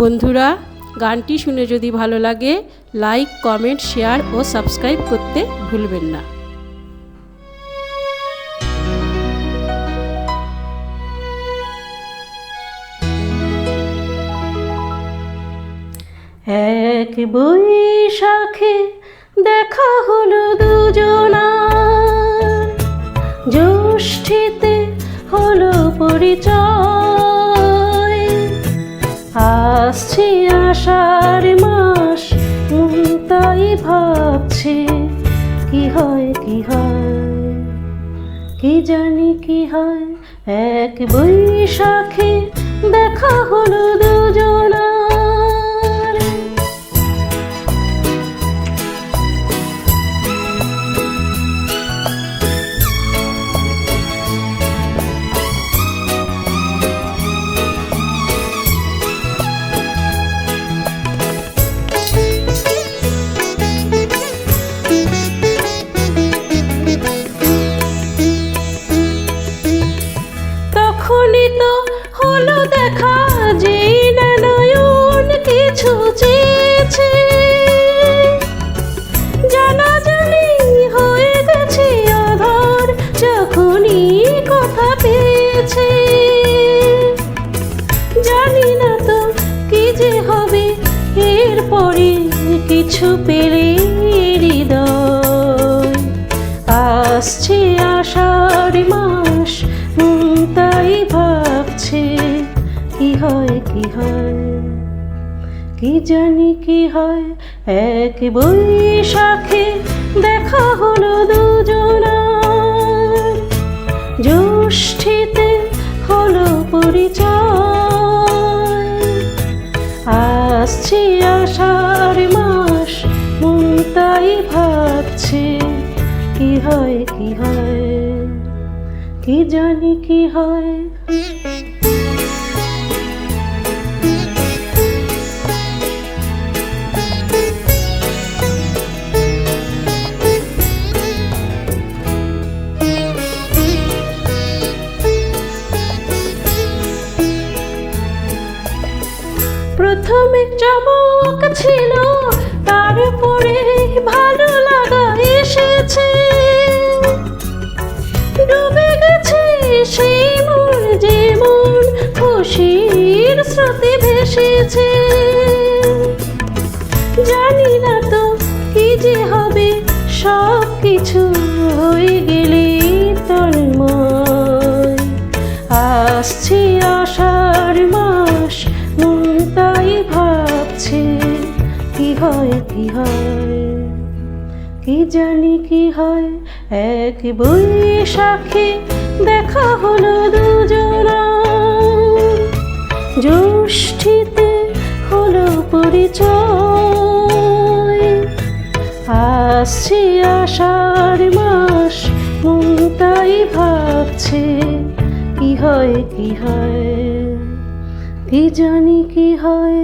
বন্ধুরা, গানটি শুনে যদি ভালো লাগে লাইক কমেন্ট শেয়ার ও সাবস্ক্রাইব করতে ভুলবেন না। এক বৈশাখে দেখা হলো দুজনার জ্যৈষ্ঠীতে হলো পরিচয়। আসছে আষাঢ় মাস। তাই ভাবছি, কি হয় কি হয়? কি জানি কি হয়? এক বৈশাখে দেখা হলো দুজনার পেলে হৃদয়। আসছে আষাঢ় মাস তাই ভাবছে, কি হয় কি হয়? কি জানি কি হয়? এক বৈশাখে দেখা হলো দুজনার। জ্যৈষ্ঠীতে হলো পরিচয়। আসছে আষাঢ় হয় কি হয়? কি জানি কি হয়? প্রথমে চমক ছিল তারপরে স্রোতে ভেসেছে। জানি না তো কি যে হবে সব কিছু হয়ে গেলে তন্ময়। আসছে আষাঢ় মাস, মন তাই ভাবছে, কি হয় কি হয়? কি জানি কি হয়? এক বৈশাখে দেখা হলো দুজনার জ্যৈষ্ঠীতে হলো পরিচয়। আসছি আষাঢ় মাস মন তাই ভাবছে, কি হয় কি হয়? কি জানি কি হয়?